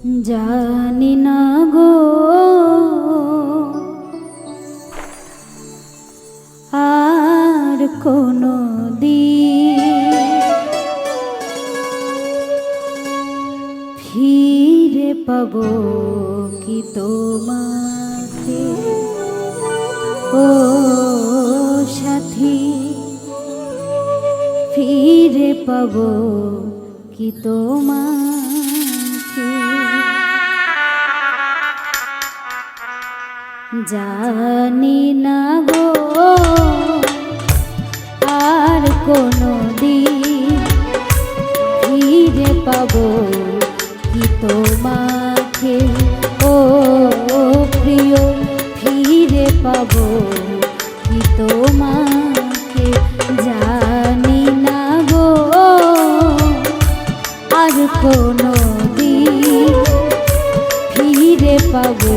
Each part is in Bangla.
জানি না গো। আর কোনো দিন ফিরে পাব কি তোমাকে? ও সাথী, ফিরে পাব কি তোমাকে? জানি না গো, আর কোনো দিন ফিরে পাবো কি তোমাকে। ও প্রিয়, ফিরে পাবো কি তোমাকে। জানি না গো, আর কোনো দিন ফিরে পাবো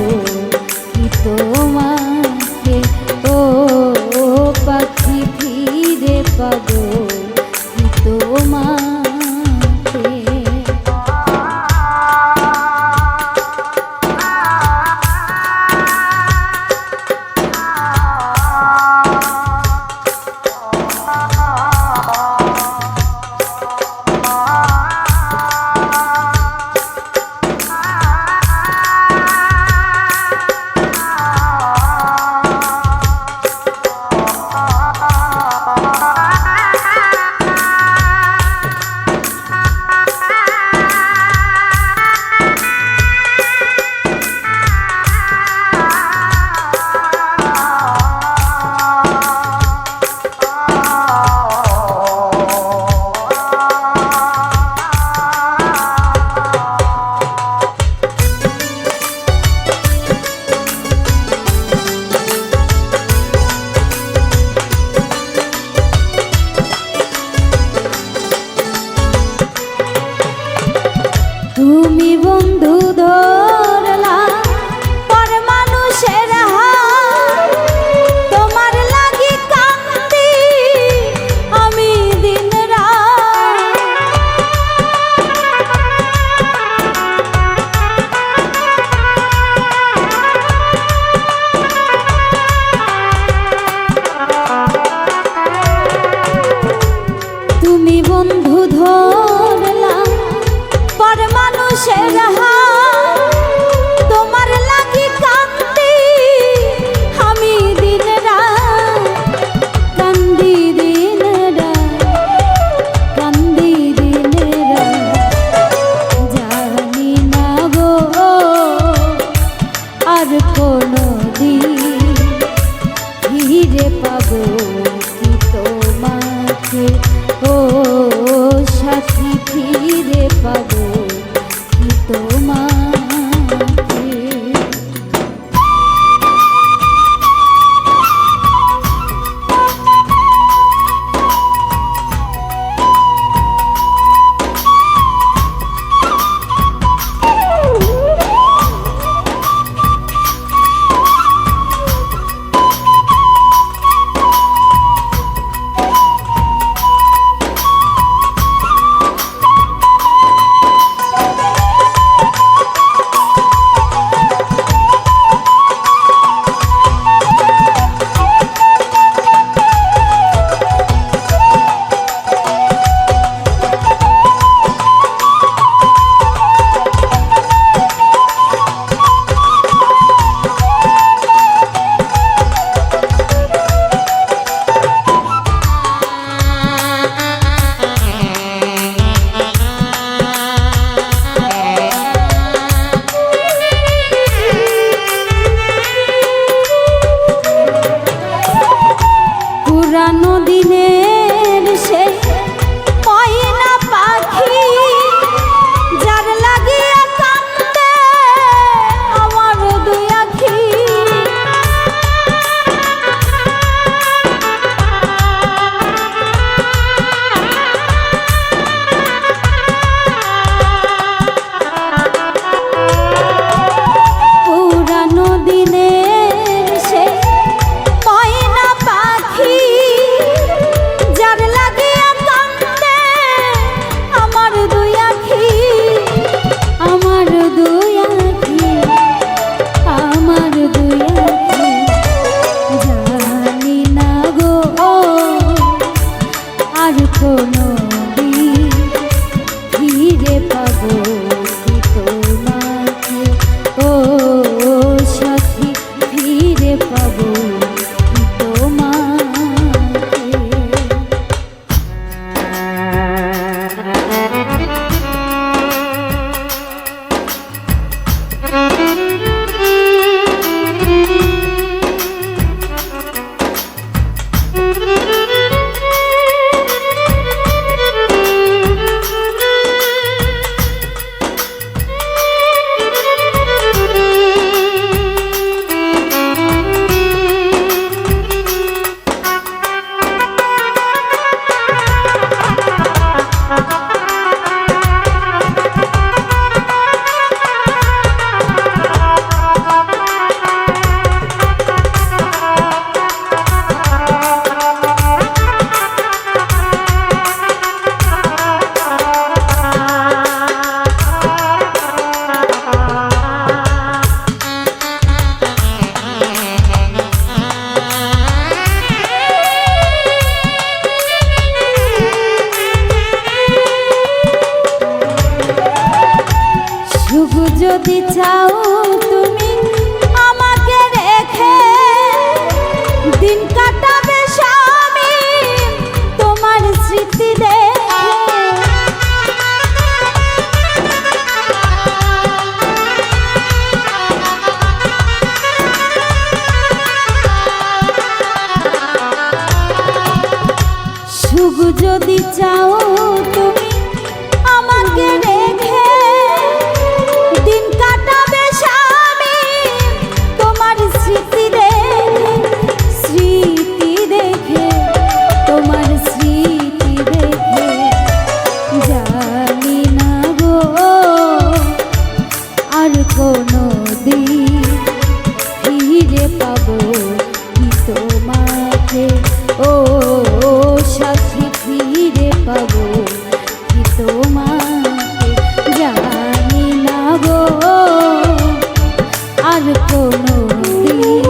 কোনো